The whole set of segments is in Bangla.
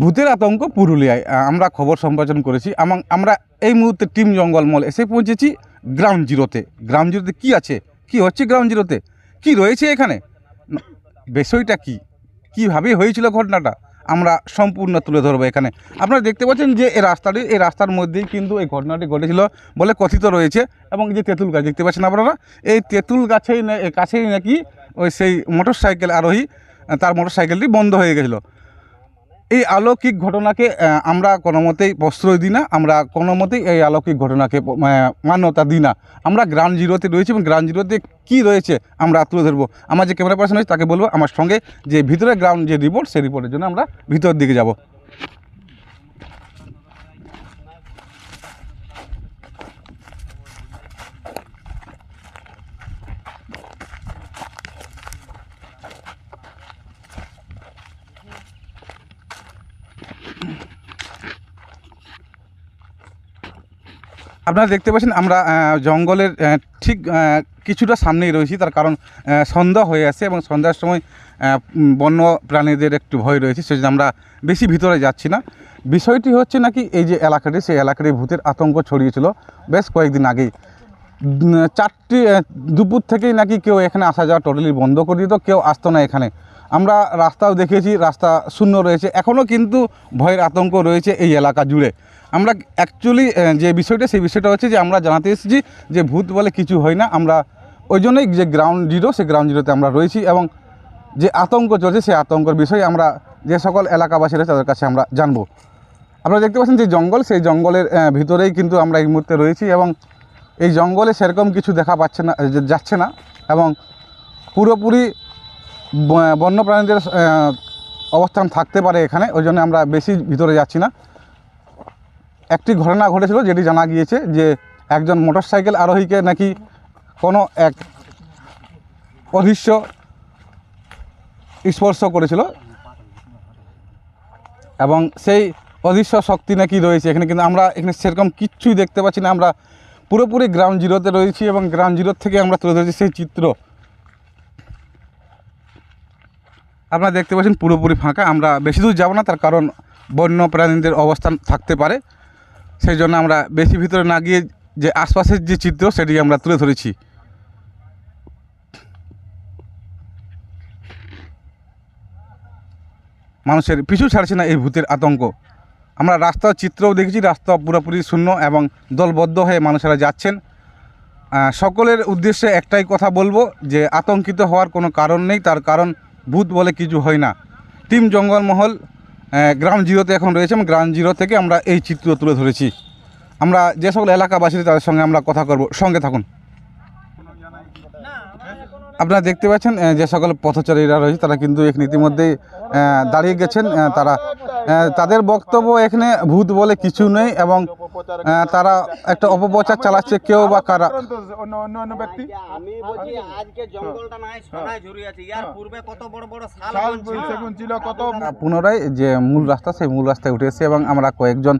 ভূতের আতঙ্ক পুরুলিয়ায় আমরা খবর সম্প্রচার করেছি। এবং আমরা এই মুহূর্তে টিম জঙ্গলমল এসে পৌঁছেছি গ্রাউন্ড জিরোতে। গ্রাউন্ড জিরোতে কী আছে? কি হচ্ছে গ্রাউন্ড জিরোতে? কি রয়েছে এখানে? বিষয়টা কি? কীভাবে হয়েছিল ঘটনাটা? আমরা সম্পূর্ণ তুলে ধরবো এখানে। আপনারা দেখতে পাচ্ছেন যে এই রাস্তাটি, এই রাস্তার মধ্যেই কিন্তু এই ঘটনাটি ঘটেছিল বলে কথিত রয়েছে এবং যে তেঁতুল গাছ, দেখতে পাচ্ছেন আপনারা? এই তেঁতুল গাছেই কাছেই নাকি ওই সেই মোটর সাইকেল আরোহী, তার মোটর সাইকেলটি বন্ধ হয়ে গেছিল। এই অলৌকিক ঘটনাকে আমরা কোনো মতেই প্রশ্রয় দিই না, আমরা কোনো মতেই এই অলৌকিক ঘটনাকে মান্যতা দিই না। আমরা গ্রাউন্ড জিরোতে রয়েছি এবং গ্রাউন্ড জিরোতে কী রয়েছে আমরা তুলে ধরবো। আমার যে ক্যামেরা পার্সন রয়েছে তাকে বলব, আমার সঙ্গে যে ভিতরে গ্রাউন্ড যে রিপোর্ট, সেই রিপোর্টের জন্য আমরা ভিতরের দিকে যাব। আপনারা দেখতে পাচ্ছেন আমরা জঙ্গলের ঠিক কিছুটা সামনেই রয়েছি, তার কারণ সন্ধ্যা হয়ে আসে এবং সন্ধ্যার সময় বন্য প্রাণীদের একটু ভয় রয়েছে, সেজন্য আমরা বেশি ভিতরে যাচ্ছি না। বিষয়টি হচ্ছে নাকি, এই যে এলাকাটি, সেই এলাকাটি ভূতের আতঙ্ক ছড়িয়েছিল বেশ কয়েকদিন আগেই। চারটি দুপুর থেকেই নাকি কেউ এখানে আসা যাওয়া টোটালি বন্ধ করে দিত, কেউ আসতো না এখানে। আমরা রাস্তাও দেখেছি, রাস্তা শূন্য রয়েছে। এখনও কিন্তু ভয়ের আতঙ্ক রয়েছে এই এলাকা জুড়ে। আমরা অ্যাকচুয়ালি যে বিষয়টা, সেই বিষয়টা হচ্ছে যে আমরা জানাতে এসেছি যে ভূত বলে কিছু হয় না। আমরা ওই জন্যই যে গ্রাউন্ড জিরো সেই গ্রাউন্ড জিরোতে আমরা রয়েছি এবং যে আতঙ্ক চলছে, সেই আতঙ্কের বিষয়ে আমরা যে সকল এলাকাবাসী রয়েছে, তাদের কাছে আমরা জানব। আপনারা দেখতে পাচ্ছেন যে জঙ্গল, সেই জঙ্গলের ভিতরেই কিন্তু আমরা এই মুহূর্তে রয়েছি এবং এই জঙ্গলে সেরকম কিছু দেখা পাচ্ছে না যাচ্ছে না এবং পুরোপুরি ব- বন্যপ্রাণীদের আহ, অবস্থান থাকতে পারে এখানে ওই জন্য আমরা বেশি ভিতরে যাচ্ছি না। একটি ঘটনা ঘটেছিল যেটি জানা গিয়েছে যে একজন মোটরসাইকেল আরোহীকে নাকি কোনো এক অদৃশ্য স্পর্শ করেছিল এবং সেই অদৃশ্য শক্তি নাকি রয়েছে এখানে কিন্তু আমরা এখানে সেরকম কিচ্ছুই দেখতে পাচ্ছি না। আমরা পুরোপুরি গ্রাউন্ড জিরোতে রয়েছি এবং গ্রাউন্ড জিরোর থেকে আমরা তুলে ধরেছি সেই চিত্র। আপনারা দেখতে পাচ্ছেন পুরোপুরি ফাঁকা। আমরা বেশি দূর যাব না, তার কারণ বন্য প্রাণীদের অবস্থান থাকতে পারে। সেই জন্য আমরা বেশি ভিতরে না গিয়ে যে আশপাশের যে চিত্র, সেটি আমরা তুলে ধরেছি। মানুষের পিছু ছাড়ছে না এই ভূতের আতঙ্ক। আমরা রাস্তার চিত্রও দেখেছি, রাস্তা পুরোপুরি শূন্য এবং দলবদ্ধ হয়ে মানুষেরা যাচ্ছেন। সকলের উদ্দেশ্যে একটাই কথা বলব, যে আতঙ্কিত হওয়ার কোনো কারণ নেই। তার কারণ ভূত বলে কিছু হয় না। টিম জঙ্গলমহল গ্রাম জিরোতে এখন রয়েছে এবং গ্রাম জিরো থেকে আমরা এই চিত্র তুলে ধরেছি। আমরা যে সকল এলাকাবাসী তাদের সঙ্গে আমরা কথা করব। সঙ্গে থাকুন। আপনারা দেখতে পাচ্ছেন যে সকল পথচারীরা রয়েছে, তারা কিন্তু এখানে ইতিমধ্যেই দাঁড়িয়ে গেছেন। তারা তাদের বক্তব্য এখানে ভূত বলে কিছু নেই এবং তারা একটা অপপ্রচার চালাচ্ছে কেউ বা কারা? অন্য অন্য অন্য ব্যক্তি? আমি বলছি আজকে জঙ্গলটা নাই সোনায় ঝুরি আছে। ইয়ার পূর্বে কত বড় বড় শাল শাল বন ছিল। সেগুন ছিল কত পুনরায় যে মূল রাস্তা সেই মূল রাস্তায় উঠে এসেছে এবং আমরা কয়েকজন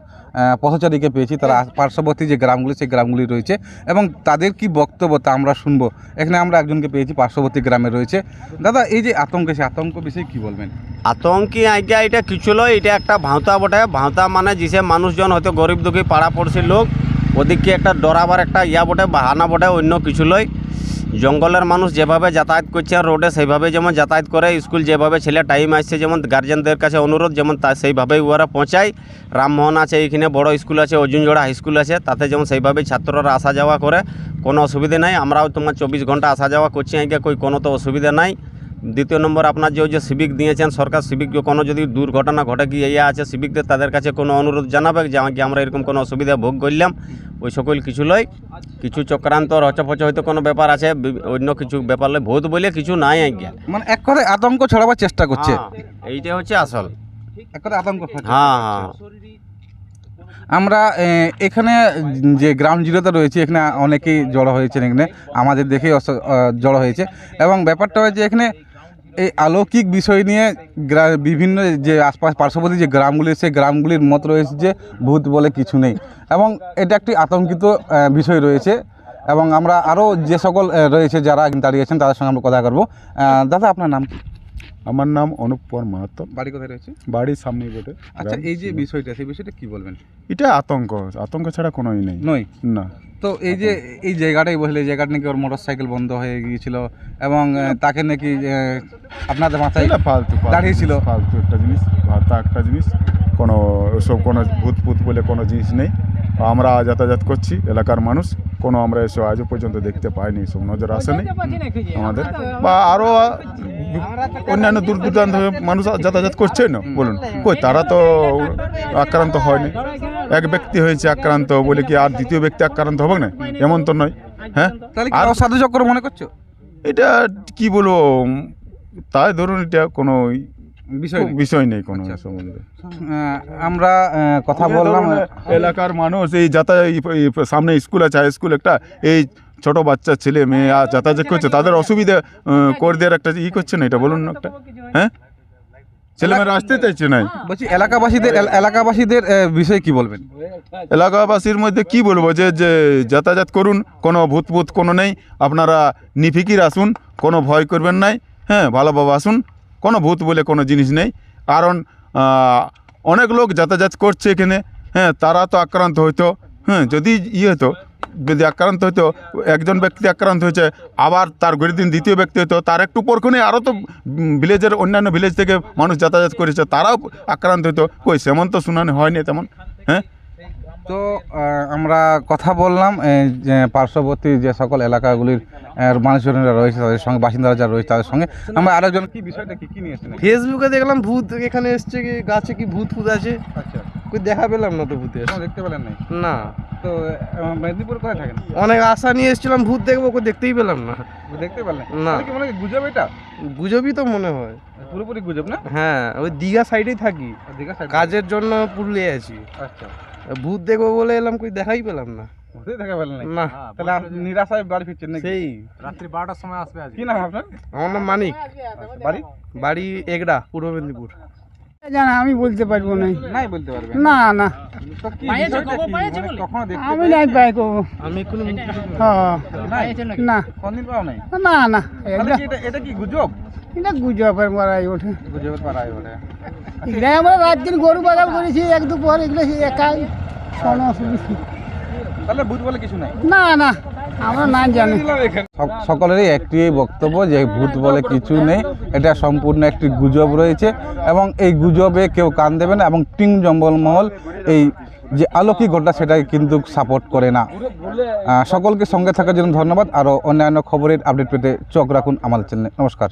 পথচারীকে পেয়েছি। তারা পার্শ্ববর্তী যে গ্রামগুলি সেই গ্রামগুলি রয়েছে এবং তাদের কি বক্তব্য তা আমরা শুনব। এখানে আমরা একজনকে পেয়েছি পার্শ্ববর্তী গ্রামে রয়েছে। দাদা এই যে আতঙ্ক সেই আতঙ্ক বিষয়ে কি বলবেন? আতঙ্কি আজ্ঞা এটা কিছু লয় এটা একটা ভাঁতা বটে। ভাঁতা মানে যেসে মানুষজন হয়তো গরিব দুঃখী পাড়া পড়শি লোক, ওদিকে একটা ডরাবার একটা ইয়া বটে, বাহানা বটে, অন্য কিছু লয় জঙ্গলের মানুষ যেভাবে যাতায়াত করছে রোডে সেইভাবে যেমন যাতায়াত করে, স্কুল যেভাবে ছেলে টাইম আসছে, যেমন গার্জেনদের কাছে অনুরোধ, যেমন তা সেইভাবেই ওরা পৌঁছায়। রামমোহন আছে এইখানে বড় স্কুল আছে, অর্জুনজোড়া হাই স্কুল আছে, তাতে যেমন সেইভাবেই ছাত্ররা আসা যাওয়া করে, কোনো অসুবিধে নাই। আমরাও তোমার চব্বিশ ঘণ্টা আসা যাওয়া করছি, আগে কই কোনো তো অসুবিধা নাই। দ্বিতীয় নম্বর আপনার যে ওই যে সিভিক দিয়েছেন সরকার সিভিক কোনো যদি দুর্ঘটনা ঘটে কি ইয়ে আছে সিভিকদের তাদের কাছে কোনো অনুরোধ জানাবে যে আমাকে আমরা এরকম কোনো অসুবিধা ভোগ করলাম। ওই সকল কিছু লয় কিছু চক্রান্ত রচপচ হয়তো কোনো ব্যাপার আছে অন্য কিছু ব্যাপার লয় ভূত বলে কিছু নাই আজ্ঞা। মানে এক কথায় আতঙ্ক ছড়াবার চেষ্টা করছে। হ্যাঁ, এইটা হচ্ছে আসল। এক আতঙ্ক হ্যাঁ হ্যাঁ আমরা এখানে যে গ্রাউন্ড জিরোতে রয়েছে এখানে অনেকেই জড়ো হয়েছেন এখানে আমাদের দেখেই জড়ো হয়েছে। এবং ব্যাপারটা হচ্ছে এখানে এই আলৌকিক বিষয় নিয়ে বিভিন্ন যে আশপাশ, পার্শ্ববর্তী যে গ্রামগুলি, সেই গ্রামগুলির মত রয়েছে যে ভূত বলে কিছু নেই। এবং এটা একটি আতঙ্কিত বিষয় রয়েছে। এবং আমরা আরও যে সকল রয়েছে যারা দাঁড়িয়েছেন তাদের সঙ্গে আমরা কথা করব দাদা, আপনার নাম? আমার নাম অনুপর মাহাতো। বাড়ি কোথায় রয়েছে? বাড়ির সামনেই বটে আচ্ছা এই যে বিষয়টা সেই বিষয়টা কি বলবেন? এটা আতঙ্ক আতঙ্ক ছাড়া কোনোই নেই। নয়? না। তো এই যে এই জায়গাটাই বসলে এই জায়গাটা নাকি ওর মোটর সাইকেল বন্ধ হয়ে গিয়েছিল এবং তাকে নাকি আপনাদের মাথায় ফালতু দাঁড়িয়েছিল। ফালতু একটা জিনিস ভাতা একটা জিনিস কোনো ওসব কোনো ভূত ফুত বলে কোনো জিনিস নেই। আমরা যাতায়াত করছি এলাকার মানুষ। কোনো আমরা এসব আজও পর্যন্ত দেখতে পাইনি এসব নজর আসেনি আমাদের। বা আরও অন্যান্য দূর দূরান্ত মানুষ যাতায়াত করছে না বলুন। কই তারা তো আক্রান্ত হয়নি। এক ব্যক্তি হয়েছে আক্রান্ত বলে কি আর দ্বিতীয় ব্যক্তি আক্রান্ত হবে না? এমন তো নয়। হ্যাঁ? আর অসাধু চক্র মনে করছ? এটা কি বলব? তাই ধরুন এটা কোনো বিষয় নেই। বিষয় নেই কোনো আচ্ছা। সম্বন্ধে। আমরা কথা বললাম এলাকার মানুষ এই যাতায়াত এই- এই সামনে স্কুল আছে হাই স্কুল একটা এই ছোট বাচ্চা ছেলে মেয়ে আর যাতায়াত করছে তাদের অসুবিধা করে দেওয়ার একটা ই করছে না এটা বলুন না একটা। হ্যাঁ? ছেলেমেয়েরা আসতে চাইছে না। বলছি এলাকাবাসীদের এল- এলাকাবাসীদের বিষয়ে কি বলবেন? এলাকাবাসীর মধ্যে কি বলব যে যে যাতায়াত করুন কোনো ভূত ভূত কোনো নেই আপনারা নিফিকির আসুন কোনো ভয় করবেন নাই হ্যাঁ ভালোভাবে আসুন। কোনো ভূত বলে কোনো জিনিস নেই। কারণ অনেক লোক যাতায়াত করছে এখানে হ্যাঁ তারা তো আক্রান্ত হইতো হ্যাঁ যদি ইয়ে হতো, যদি আক্রান্ত হইতো একজন ব্যক্তি আক্রান্ত হয়েছে, আবার তার ঘড়ির দিন দ্বিতীয় ব্যক্তি হতো, তার একটু পরক্ষণে আরও তো ভিলেজের অন্যান্য ভিলেজ থেকে মানুষ যাতায়াত করেছে, তারাও আক্রান্ত হতো। কই, সেমন তো শুনানি হয়নি তেমন হ্যাঁ? তো আমরা কথা বললাম যে পার্শ্ববর্তী যে সকল এলাকাগুলির মানুষজনেরা রয়েছে তাদের সঙ্গে বাসিন্দারা যারা রয়েছে তাদের সঙ্গে। আমরা আরেকজন কি বিষয়টা কি কি নিয়ে ফেসবুকে দেখলাম ভূত এখানে এসছে কি গাছে কি ভূত ফুত আছে। আচ্ছা। কই দেখা পেলাম না তো ভূতের দেখতে পেলেন নাই। না। তো মেদিনীপুর কোথায় থাকেন? অনেক আশা নিয়ে এসেছিলাম ভূত দেখব কই দেখতেই পেলাম না। দেখতে পেলেন না। কি মনে হয় গুজব এটা? গুজবই তো মনে হয়। পুরোপুরি গুজব না? হ্যাঁ ওই দীঘা সাইডেই থাকি। দীঘা? কাজের জন্য পুরুলিয়ে আছি। আচ্ছা। ভূত দেখব বলে এলাম কই দেখাই পেলাম না। দেখা পেলেন নাই? না। তাহলে নিরাশায় বাড়ি ফিরছেন নাকি? সেই। কি নাম আপনার? আমার নাম মানিক। বাড়ি? বাড়ি এগড়া পূর্ব মেদিনীপুর। জানা আমি বলতে পারব না। নাই বলতে পারবেন না না। আমি নাই পাই করব আমি কোনো হ্যাঁ না। কোনদিন পাও নাই? না না। এটা কি এটা এটা কি গুজব? এটা গুজবের মারাই ওঠে। গুজবের পাড়ায় বলে এটা আমরা রাত দিন গরু বাজার করেছি এক দুপুর এগুলো একাই। কোনো অসুবিধা তাহলে ভূত বলে কিছু নাই? না না। সকলেরই একটি বক্তব্য যে ভূত বলে কিছু নেই। এটা সম্পূর্ণ একটি গুজব রয়েছে এবং এই গুজবে কেউ কান দেবে না এবং টিং জঙ্গলমহল এই যে আলোকিক ঘটনা সেটাই কিন্তু সাপোর্ট করে না। সকলকে সঙ্গে থাকার জন্য ধন্যবাদ। আরও অন্যান্য খবরের আপডেট পেতে চোখ রাখুন আমাদের চ্যানেলে নমস্কার।